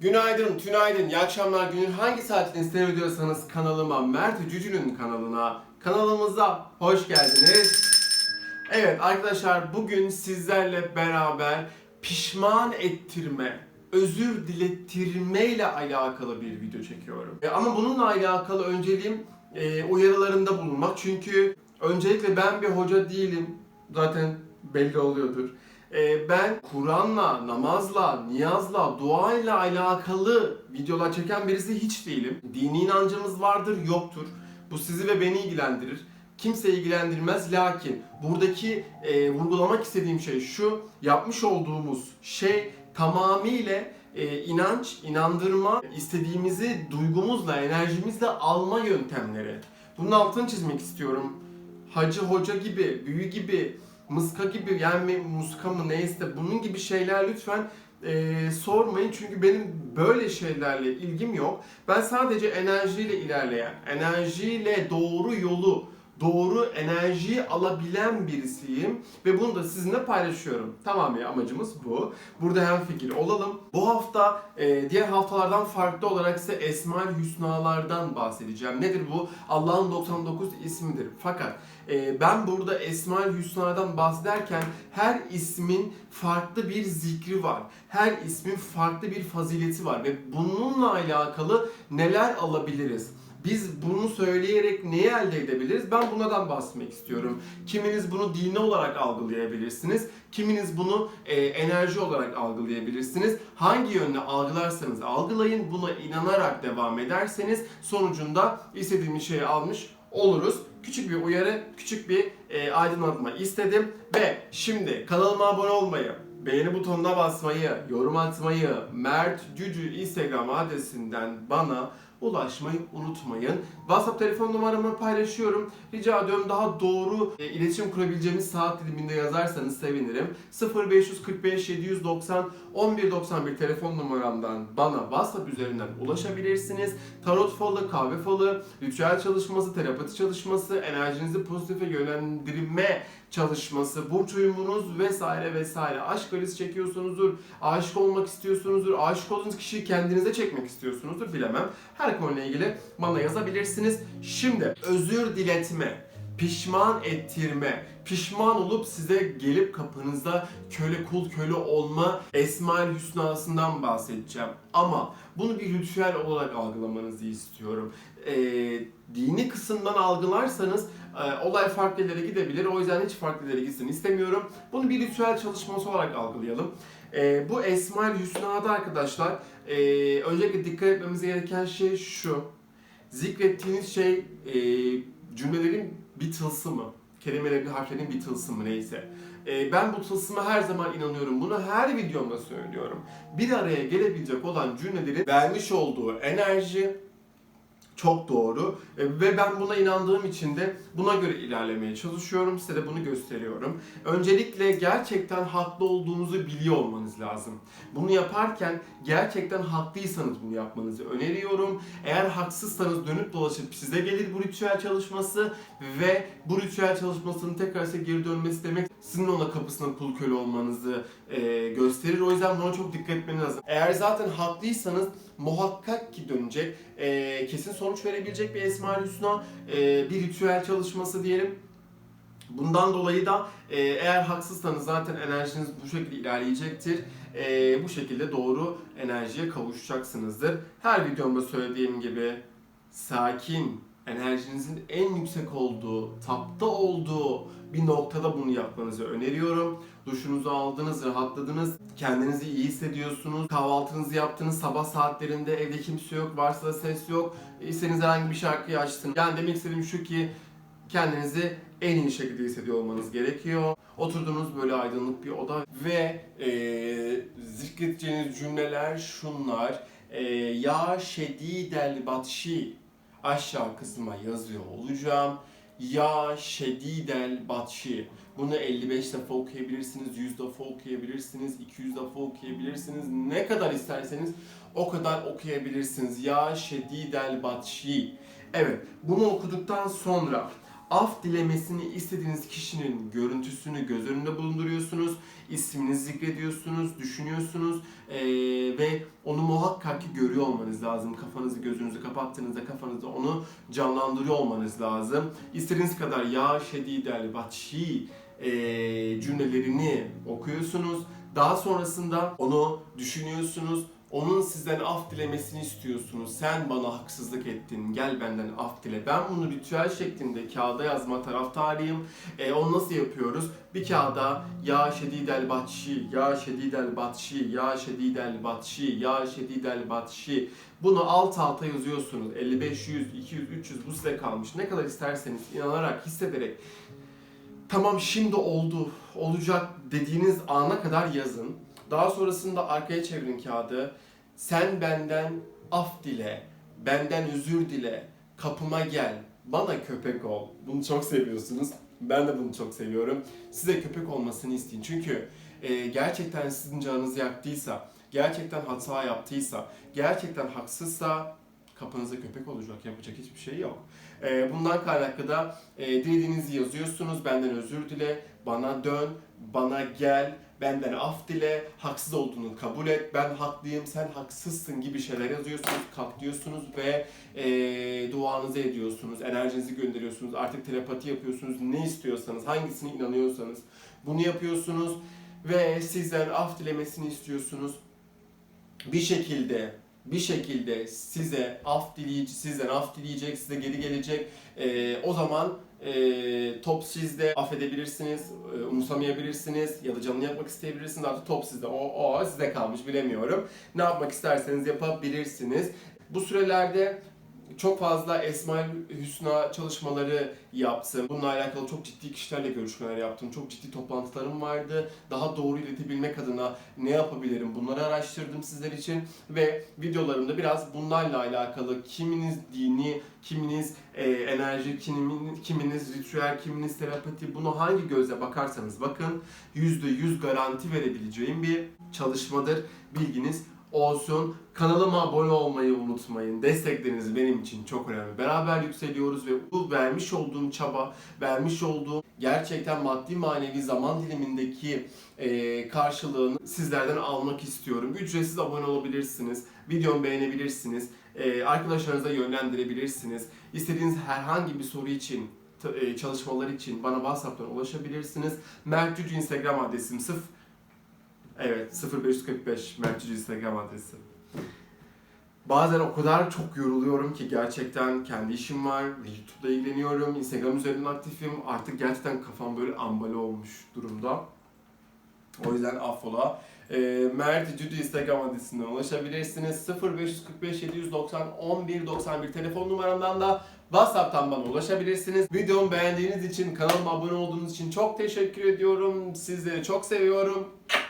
Günaydın, tünaydın, iyi akşamlar, günün hangi saatini seyrediyorsanız kanalıma, Mert Cücü'nün kanalına, kanalımıza hoş geldiniz. Evet arkadaşlar bugün sizlerle beraber pişman ettirme, özür dilettirme ile alakalı bir video çekiyorum. E, ama bununla alakalı önceliğim e, uyarılarında bulunmak. Çünkü öncelikle ben bir hoca değilim. Zaten belli oluyordur. E, ben Kur'an'la, namazla, niyazla, duayla alakalı videolar çeken birisi hiç değilim. Dini inancımız vardır, yoktur. Bu sizi ve beni ilgilendirir. Kimse ilgilendirmez lakin buradaki e, vurgulamak istediğim şey şu yapmış olduğumuz şey tamamıyla e, inanç, inandırma, istediğimizi duygumuzla, enerjimizle alma yöntemleri. Bunun altını çizmek istiyorum. Hacı hoca gibi, büyü gibi, mıska gibi yani muska mı neyse bunun gibi şeyler lütfen e, sormayın çünkü benim böyle şeylerle ilgim yok. Ben sadece enerjiyle ilerleyen, enerjiyle doğru yolu, doğru enerjiyi alabilen birisiyim ve bunu da sizinle paylaşıyorum. Tamam ya amacımız bu. Burada hem fikir olalım. Bu hafta e, diğer haftalardan farklı olarak size Esma-ül Hüsnalardan bahsedeceğim. Nedir bu? Allah'ın 99 ismidir. Fakat e, ben burada Esma-ül Hüsna'dan bahsederken her ismin farklı bir zikri var. Her ismin farklı bir fazileti var ve bununla alakalı neler alabiliriz? Biz bunu söyleyerek neyi elde edebiliriz? Ben bunlardan bahsetmek istiyorum. Kiminiz bunu dini olarak algılayabilirsiniz. Kiminiz bunu e, enerji olarak algılayabilirsiniz. Hangi yönde algılarsanız algılayın. Buna inanarak devam ederseniz sonucunda istediğimiz şeyi almış oluruz. Küçük bir uyarı, küçük bir e, aydınlatma istedim. Ve şimdi kanalıma abone olmayı, beğeni butonuna basmayı, yorum atmayı, Mert Cücü Instagram adresinden bana ulaşmayı unutmayın. WhatsApp telefon numaramı paylaşıyorum. Rica ediyorum daha doğru e, iletişim kurabileceğimiz saat diliminde yazarsanız sevinirim. 0545 790 1191 telefon numaramdan bana WhatsApp üzerinden ulaşabilirsiniz. Tarot falı, kahve falı, ritüel çalışması, terapati çalışması, enerjinizi pozitife yönlendirme çalışması, burç uyumunuz vesaire vesaire. Aşk acısı çekiyorsunuzdur, aşık olmak istiyorsunuzdur, aşık olduğunuz kişiyi kendinize çekmek istiyorsunuzdur bilemem. Her konuyla ilgili bana yazabilirsiniz. Şimdi özür diletme, pişman ettirme, pişman olup size gelip kapınızda köle kul köle olma Esma-ül Hüsna'sından bahsedeceğim. Ama bunu bir ritüel olarak algılamanızı istiyorum. Ee, dini kısımdan algılarsanız e, olay farklı yerlere gidebilir. O yüzden hiç farklı yerlere gitsin istemiyorum. Bunu bir ritüel çalışması olarak algılayalım. Ee, bu Esma-ül Hüsna'da arkadaşlar e, öncelikle dikkat etmemiz gereken şey şu. Zikrettiğiniz şey e, cümlelerin bir tılsımı. Kelimelerin, harflerin bir tılsımı neyse. E, ben bu tılsıma her zaman inanıyorum. Bunu her videomda söylüyorum. Bir araya gelebilecek olan cümlelerin vermiş olduğu enerji, çok doğru E, ve ben buna inandığım için de buna göre ilerlemeye çalışıyorum. Size de bunu gösteriyorum. Öncelikle gerçekten haklı olduğunuzu biliyor olmanız lazım. Bunu yaparken gerçekten haklıysanız bunu yapmanızı öneriyorum. Eğer haksızsanız dönüp dolaşıp size gelir bu ritüel çalışması ve bu ritüel çalışmasının tekrar size geri dönmesi demek sizin ona kapısına kul köle olmanızı e, gösterir. O yüzden buna çok dikkat etmeniz lazım. Eğer zaten haklıysanız muhakkak ki dönecek, e, kesin sonuç verebilecek bir Esma-ül Hüsna, e, bir ritüel çalışması diyelim. Bundan dolayı da e, eğer haksızsanız zaten enerjiniz bu şekilde ilerleyecektir. E, bu şekilde doğru enerjiye kavuşacaksınızdır. Her videomda söylediğim gibi sakin, enerjinizin en yüksek olduğu, tapta olduğu bir noktada bunu yapmanızı öneriyorum. Duşunuzu aldınız, rahatladınız, kendinizi iyi hissediyorsunuz, kahvaltınızı yaptınız, sabah saatlerinde evde kimse yok, varsa da ses yok, istediğiniz herhangi bir şarkıyı açtınız. Yani demek istediğim şu ki kendinizi en iyi şekilde hissediyor olmanız gerekiyor. Oturduğunuz böyle aydınlık bir oda ve e, zikredeceğiniz cümleler şunlar. E, ya şedidel batşi aşağı kısma yazıyor olacağım. Ya şedidel batşi. Bunu 55 defa okuyabilirsiniz, 100 defa okuyabilirsiniz, 200 defa okuyabilirsiniz. Ne kadar isterseniz o kadar okuyabilirsiniz. Ya şedidel batşi. Evet, bunu okuduktan sonra af dilemesini istediğiniz kişinin görüntüsünü göz önünde bulunduruyorsunuz. ismini zikrediyorsunuz, düşünüyorsunuz ee, ve onu muhakkak ki görüyor olmanız lazım. Kafanızı gözünüzü kapattığınızda kafanızda onu canlandırıyor olmanız lazım. İstediğiniz kadar ya şedidel batşi e, cümlelerini okuyorsunuz. Daha sonrasında onu düşünüyorsunuz. Onun sizden af dilemesini istiyorsunuz. Sen bana haksızlık ettin, gel benden af dile. Ben bunu ritüel şeklinde kağıda yazma taraftarıyım. E, onu nasıl yapıyoruz? Bir kağıda ya şedidel batşi, ya şedidel batşi, ya şedidel batşi, ya şedidel batşi. Bunu alt alta yazıyorsunuz. 55, 100, 200, 300 bu size kalmış. Ne kadar isterseniz inanarak, hissederek tamam şimdi oldu, olacak dediğiniz ana kadar yazın. Daha sonrasında arkaya çevirin kağıdı. Sen benden af dile, benden özür dile, kapıma gel, bana köpek ol. Bunu çok seviyorsunuz. Ben de bunu çok seviyorum. Size köpek olmasını isteyin. Çünkü e, gerçekten sizin canınızı yaktıysa, gerçekten hata yaptıysa, gerçekten haksızsa kapınıza köpek olacak. Yapacak hiçbir şey yok. E, bundan kaynaklı da e, dilediğinizi yazıyorsunuz. Benden özür dile, bana dön, bana gel, benden af dile, haksız olduğunu kabul et, ben haklıyım, sen haksızsın gibi şeyler yazıyorsunuz, kalk diyorsunuz ve e, duanızı ediyorsunuz, enerjinizi gönderiyorsunuz, artık telepati yapıyorsunuz, ne istiyorsanız, hangisine inanıyorsanız bunu yapıyorsunuz ve sizden af dilemesini istiyorsunuz. Bir şekilde bir şekilde size af dileyecek, sizden af dileyecek, size geri gelecek. E, o zaman e, top sizde affedebilirsiniz, e, umursamayabilirsiniz ya da canını yapmak isteyebilirsiniz. Artık top sizde. O, o size kalmış bilemiyorum. Ne yapmak isterseniz yapabilirsiniz. Bu sürelerde çok fazla Esmaül Hüsna çalışmaları yaptım. Bununla alakalı çok ciddi kişilerle görüşmeler yaptım. Çok ciddi toplantılarım vardı. Daha doğru iletebilmek adına ne yapabilirim bunları araştırdım sizler için. Ve videolarımda biraz bunlarla alakalı kiminiz dini, kiminiz e, enerji, kiminiz, kiminiz ritüel, kiminiz terapati bunu hangi gözle bakarsanız bakın %100 garanti verebileceğim bir çalışmadır. Bilginiz olsun. Kanalıma abone olmayı unutmayın. Destekleriniz benim için çok önemli. Beraber yükseliyoruz ve bu vermiş olduğum çaba, vermiş olduğum gerçekten maddi manevi zaman dilimindeki e, karşılığını sizlerden almak istiyorum. Ücretsiz abone olabilirsiniz. Videomu beğenebilirsiniz. E, arkadaşlarınıza yönlendirebilirsiniz. İstediğiniz herhangi bir soru için e, çalışmalar için bana WhatsApp'tan ulaşabilirsiniz. Mert Cücü Instagram adresim sıf Evet 0545 Mert Cücü Instagram adresi. Bazen o kadar çok yoruluyorum ki gerçekten kendi işim var YouTube'da ilgileniyorum. Instagram üzerinden aktifim. Artık gerçekten kafam böyle ambale olmuş durumda. O yüzden affola. E, Mert Cüdü Instagram adresinden ulaşabilirsiniz. 0545 790 11 91 telefon numaramdan da WhatsApp'tan bana ulaşabilirsiniz. Videomu beğendiğiniz için, kanalıma abone olduğunuz için çok teşekkür ediyorum. Sizleri çok seviyorum.